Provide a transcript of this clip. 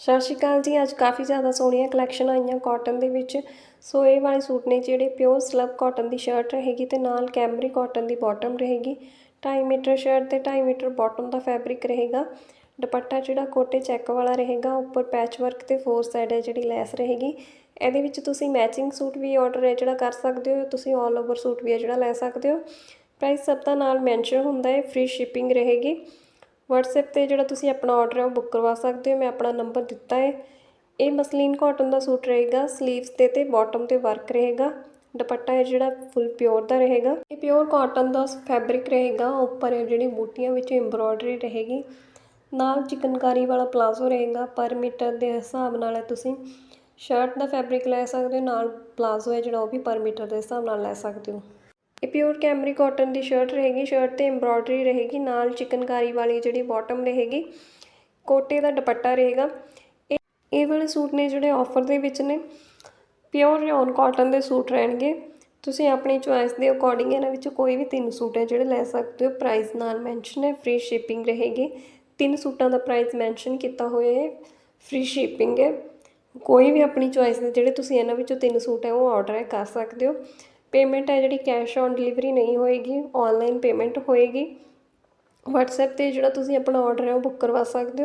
ਸਤਿ ਸ਼੍ਰੀ ਅਕਾਲ ਜੀ, ਅੱਜ ਕਾਫੀ ਜ਼ਿਆਦਾ ਸੋਹਣੀਆਂ ਕਲੈਕਸ਼ਨ ਆਈਆਂ ਕਾਟਨ ਦੇ ਵਿੱਚ। ਸੋ ਇਹ ਵਾਲੇ ਸੂਟ ਨੇ ਜਿਹੜੇ ਪਿਓਰ ਸਲਬ ਕਾਟਨ ਦੀ ਸ਼ਰਟ ਰਹੇਗੀ ਤੇ ਨਾਲ ਕੈਮਰੀ ਕਾਟਨ ਦੀ ਬਾਟਮ ਰਹੇਗੀ। 2.5 ਮੀਟਰ ਸ਼ਰਟ ਤੇ 2.5 ਮੀਟਰ ਬਾਟਮ ਦਾ ਫੈਬਰਿਕ ਰਹੇਗਾ। ਦੁਪੱਟਾ ਜਿਹੜਾ ਕੋਟੇ ਚੈੱਕ ਵਾਲਾ ਰਹੇਗਾ, ਉੱਪਰ ਪੈਚ ਵਰਕ ਤੇ ਫੋਰ ਸਾਈਡ ਹੈ ਜਿਹੜੀ ਲੈਸ ਰਹੇਗੀ। ਇਹਦੇ ਵਿੱਚ ਤੁਸੀਂ ਮੈਚਿੰਗ ਸੂਟ ਵੀ ਆਰਡਰ ਹੈ ਜਿਹੜਾ ਕਰ ਸਕਦੇ ਹੋ, ਤੁਸੀਂ ਆਲ ਓਵਰ ਸੂਟ ਵੀ ਹੈ ਜਿਹੜਾ ਲੈ ਸਕਦੇ ਹੋ। ਪ੍ਰਾਈਸ ਸਭ ਦਾ ਨਾਲ ਮੈਂਸ਼ਨ ਹੁੰਦਾ ਹੈ ਫ੍ਰੀ ਸ਼ਿਪਿੰਗ ਰਹੇਗੀ। WhatsApp ਤੇ ਜਿਹੜਾ ਤੁਸੀਂ ਆਪਣਾ ਆਰਡਰ ਹੈ ਉਹ ਬੁੱਕ ਕਰਵਾ ਸਕਦੇ ਹੋ। ਮੈਂ ਆਪਣਾ ਨੰਬਰ ਦਿੱਤਾ ਹੈ। ਇਹ ਮਸਲੀਨ ਕਾਟਨ ਦਾ ਸੂਟ ਰਹੇਗਾ। ਸਲੀਵਸ ਤੇ ਤੇ ਬਾਟਮ ਤੇ ਵਰਕ ਰਹੇਗਾ। ਦੁਪੱਟਾ ਹੈ ਜਿਹੜਾ ਫੁੱਲ ਪਿਓਰ ਦਾ ਰਹੇਗਾ। ਇਹ ਪਿਓਰ ਕਾਟਨ ਦਾ ਫੈਬਰਿਕ ਰਹੇਗਾ। ਉੱਪਰ ਇਹ ਜਿਹੜੀ ਬੂਟੀਆਂ ਵਿੱਚ ਐਮਬ੍ਰੋਇਡਰੀ ਰਹੇਗੀ। ਨਾਲ ਚਿਕਨਕਾਰੀ ਵਾਲਾ ਪਲਾਜ਼ੋ ਰਹੇਗਾ। ਪਰ ਮੀਟਰ ਦੇ ਹਿਸਾਬ ਨਾਲ ਹੈ ਤੁਸੀਂ ਸ਼ਰਟ ਦਾ ਫੈਬਰਿਕ ਲੈ ਸਕਦੇ ਹੋ। ਨਾਲ ਪਲਾਜ਼ੋ ਹੈ ਜਿਹੜਾ ਉਹ ਵੀ ਪਰ ਮੀਟਰ ਦੇ ਹਿਸਾਬ ਨਾਲ ਲੈ ਸਕਦੇ ਹੋ। ਇਹ ਪਿਓਰ ਕੈਮਰੀ ਕਾਟਨ ਦੀ ਸ਼ਰਟ ਰਹੇਗੀ ਸ਼ਰਟ ਤੇ ਐਮਬ੍ਰੋਇਡਰੀ ਰਹੇਗੀ, ਨਾਲ ਚਿਕਨਕਾਰੀ ਵਾਲੀ ਜਿਹੜੀ ਬਾਟਮ ਰਹੇਗੀ, ਕੋਟੇ ਦਾ ਦੁਪੱਟਾ ਰਹੇਗਾ। ਇਹ ਵਾਲੇ ਸੂਟ ਨੇ ਜਿਹੜੇ ਆਫਰ ਦੇ ਵਿੱਚ ਨੇ। ਪਿਓਰ ਰਿਓਨ ਕਾਟਨ ਦੇ ਸੂਟ ਰਹਿਣਗੇ। ਤੁਸੀਂ ਆਪਣੀ ਚੁਆਇਸ ਦੇ ਅਕੋਰਡਿੰਗ ਇਹਨਾਂ ਵਿੱਚੋਂ ਕੋਈ ਵੀ ਤਿੰਨ ਸੂਟ ਹੈ ਜਿਹੜੇ ਲੈ ਸਕਦੇ ਹੋ। ਪ੍ਰਾਈਸ ਨਾਲ ਮੈਂਸ਼ਨ ਹੈ ਫ੍ਰੀ ਸ਼ਿਪਿੰਗ ਰਹੇਗੀ। ਤਿੰਨ ਸੂਟਾਂ ਦਾ ਪ੍ਰਾਈਸ ਮੈਂਸ਼ਨ ਕੀਤਾ ਹੋਇਆ ਹੈ। ਫ੍ਰੀ ਸ਼ਿਪਿੰਗ ਹੈ। ਕੋਈ ਵੀ ਆਪਣੀ ਚੁਆਇਸ ਦੇ ਜਿਹੜੇ ਤੁਸੀਂ ਇਹਨਾਂ ਵਿੱਚੋਂ ਤਿੰਨ ਸੂਟ ਹੈ, ਉਹ ਆਰਡਰ ਹੈ, ਕਰ ਸਕਦੇ ਹੋ। ਪੇਮੈਂਟ ਹੈ ਜਿਹੜੀ ਕੈਸ਼ ਔਨ ਡਿਲੀਵਰੀ ਨਹੀਂ ਹੋਏਗੀ, ਔਨਲਾਈਨ ਪੇਮੈਂਟ ਹੋਏਗੀ। ਵਟਸਐਪ ਤੇ ਜਿਹੜਾ ਤੁਸੀਂ ਆਪਣਾ ਔਡਰ ਹੈ ਉਹ ਬੁੱਕ ਕਰਵਾ ਸਕਦੇ ਹੋ।